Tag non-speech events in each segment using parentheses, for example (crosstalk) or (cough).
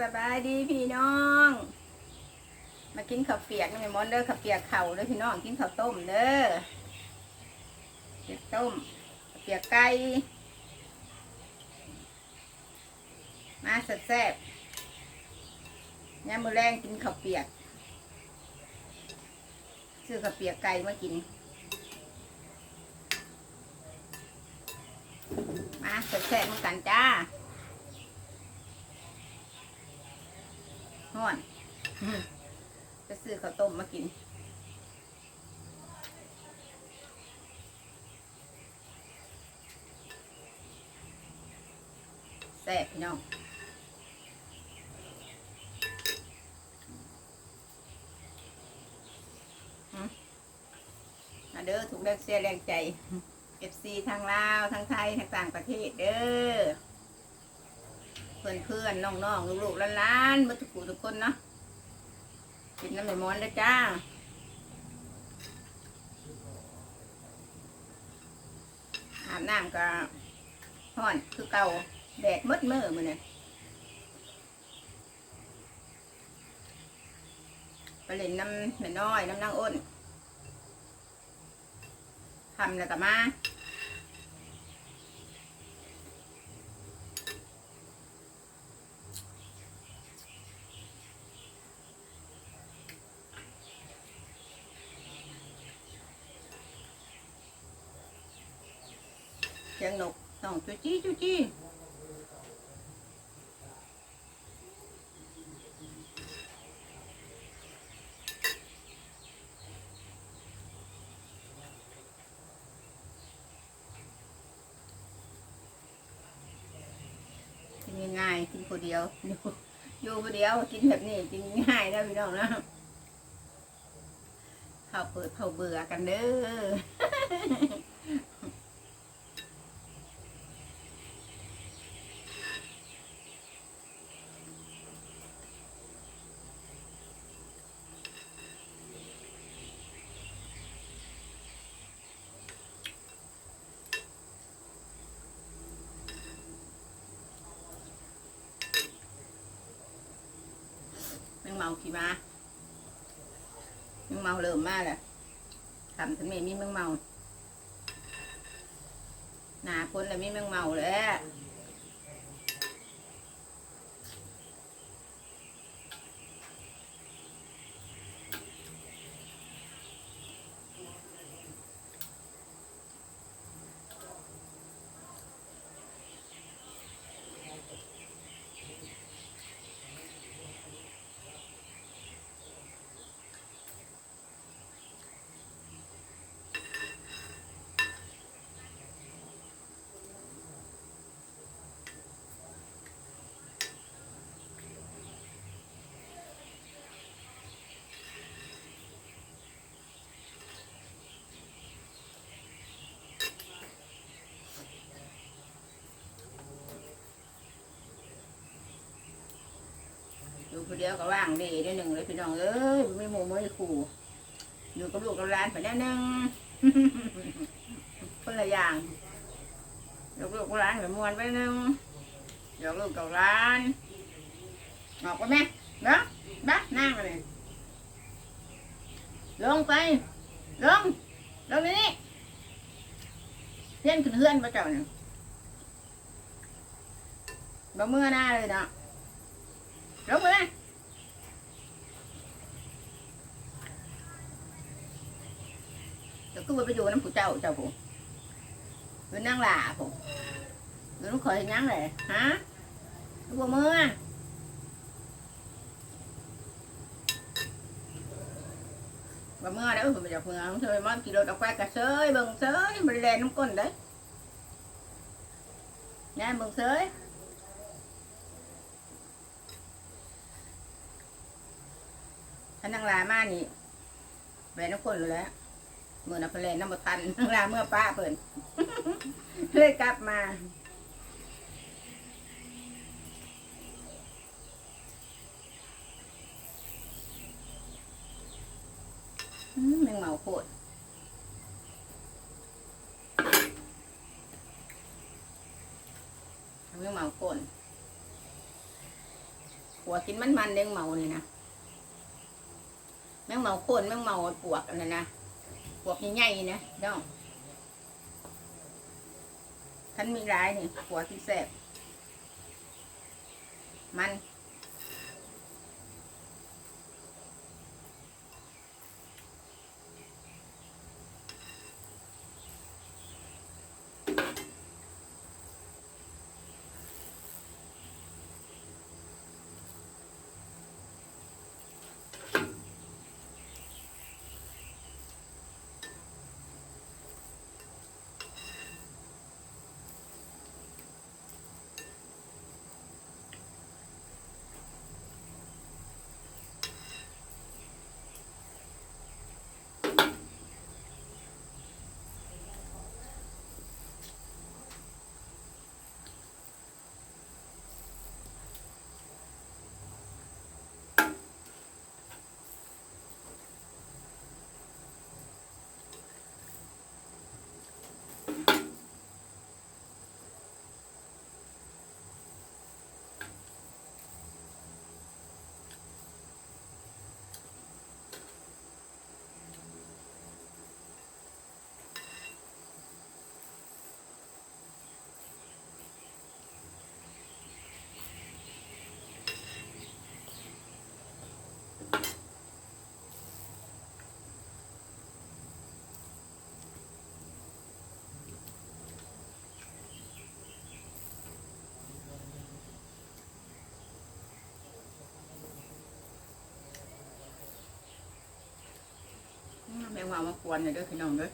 สบายดีพี่น้อง มากินข้าวเปียกนี่ม่มอนเด้อข้าวเปียกเข่าเด้อพี่น้องกินข้าวต้มเด้อเปียกต้มข้าวเปียกไก่มาแซ่บๆยามมือแรงกินข้าวเปียกซื้อข้าวเปียกไก่มากินมาแซ่บๆเหมือนกันจ้า ห่อนอื้อจะซื้อข้าวต้มมากินแซ่บพี่น้องอืมาเด้อถูกแรงเสียแรงใจเอฟซีทางลาวทางไทยทางต่างประเทศเด้อ พื่อนเพื่อนน้องน้องๆลูกๆหล้านๆมาทุกูทุกคนเนาะกินน้ำไม่มอนแล้จ้าอาบน้ำก็ห่อนคือเก่าแดดมืดมือมือเนี่ยไปเล่นน้ำแม่น้อยน้ำนางอ้นทำแล้วก็มา เสียงนกต้องจุจี้จุจี้กินง่ายๆกินคนเดียวอยู่อยู่คนเดียวกินแบบนี้กินง่ายนะพี่น้องนะเขาเปิดเขาเบื่อกันเด้อ แมงเมาขี่มาแมงเมาเริ่มมาแล้วทำถึงเม่มีแมงเมา หนาคนแล้วมีแมงเมาแล้ว อยู่คนเดียวก็ว่างดีได้หนึ่งเลยพี่น้องเอ้ยไม่หมูไม่ขู่ อยู่กับลูกกับหลานไปได้หนึ่งคนละอย่างยกลูกกับหลานกับมวนไปหนึ่งยกลูกกับหลานออกไปไหมเนาะบ้านั่งเลยลงไปลงลงนี่เพื่อนขึ้นเพื่อนมาเจ้าเนี่ยบ่เมื่อหน้าเลยเนาะ ลงไปเลยเดี๋ยวก็ไปอยู่น้ำผู้เจ้าเจ้าผู้เป็นนางหล่าผู้เดี๋ยวลูกเคยยังเล ยฮะลูกบ่มือบ่มือแล้วผมไปจากเมืองเธอไปมอนกิโลดอกแควกระเซยเบิ่งเซยมันแลนน้ำก้นเด้แน่งเซยถ้างลามานี่แหวนน้ำคนเลยแล้วเมื่อนับเลนน้ำบทันนางลาเมื่อป้าเปิ่นเลยกลับมาแมงเมาโคตรแมงเมาโคนโควกินมันมันๆแมงเมานี่นะ แมงเมาโคนแมงเมาปวกอันนั้นนะปวกใหญ่ๆนะน้องท่านมีร้ายนี่ปวกที่แสบมัน แม งเมามากวนเลยเด้วยพี่น้องเด้วย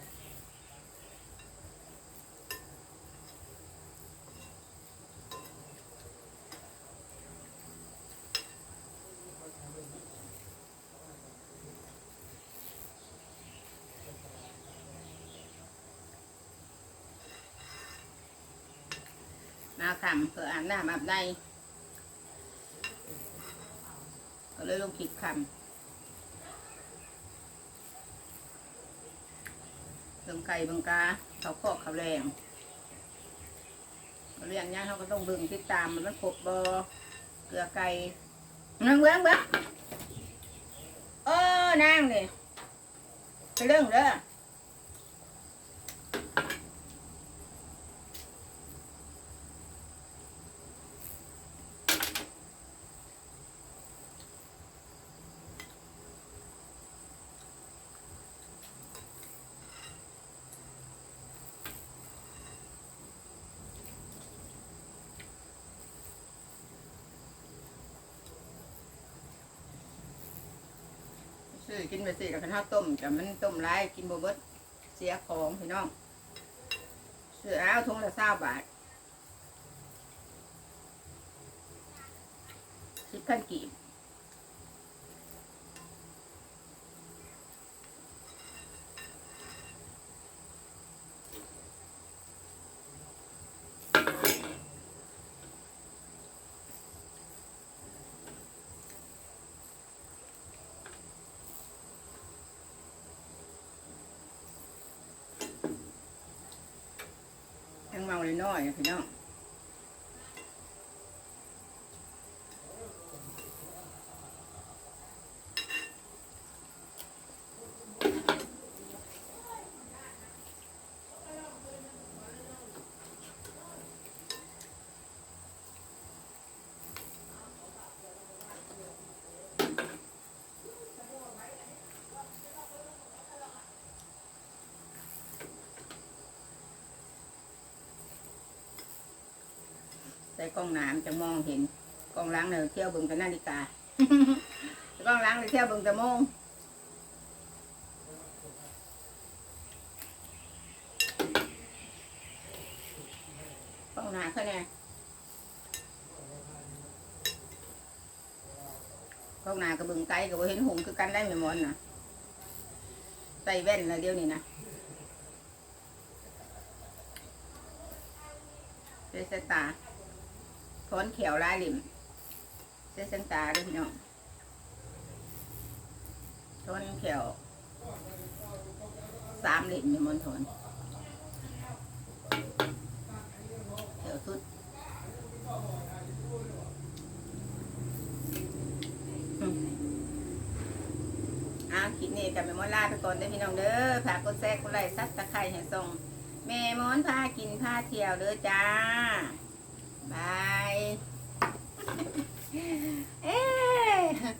นาคำเพื่ออ่านหน้ำอาบในก็เลยลงขีดคำ เติมไก่บังกาเขาคอกเขาแรงเขาเรียงเนี้ยเขาก็ต้องเบิ่งติดตามมันมันครบบอเกลือไก่นั่งเบิ้งเบิ้งเออนางนี่ไปเรื่องเด้อ ซื้อกินไปสิกับข้าวต้มแต่มันต้มไรกินบ่เบิดเสียของพี่น้องซื้อเอาทงละเศร้าบาทสิบพันกีบ ยังเมาเลย น้อยๆพี่น้อง ใส่กล้องน้ำจะมองเห็นกล้องล้างเลยเที่ยวเบิ่งแต่นาฬิกากล้องล้างเลยเที่ยวเบิ่งแต่โมงกล้องหนาแค่ไหนกล้องหนากับเบิ่งไกลกับเห็นหงคือกันได้ไม่มดนะใส่แว่นแล้วเดียวนี่นะใส่สายตา อนเขียวลายลิมเส้นสังตาด้ยพี่น้องทนเขียวสามลิมอยู่มณฑลเขียวสุดอาคิดนี่กับแม่มอนลาไปก่อนได้พี่น้องเด้อฝากกดแซกกุไลค์ซัดตะไคร้ให้ส่งแม่มอนพากินพาเที่ยวเด้อจ้า Bye. (laughs) eh.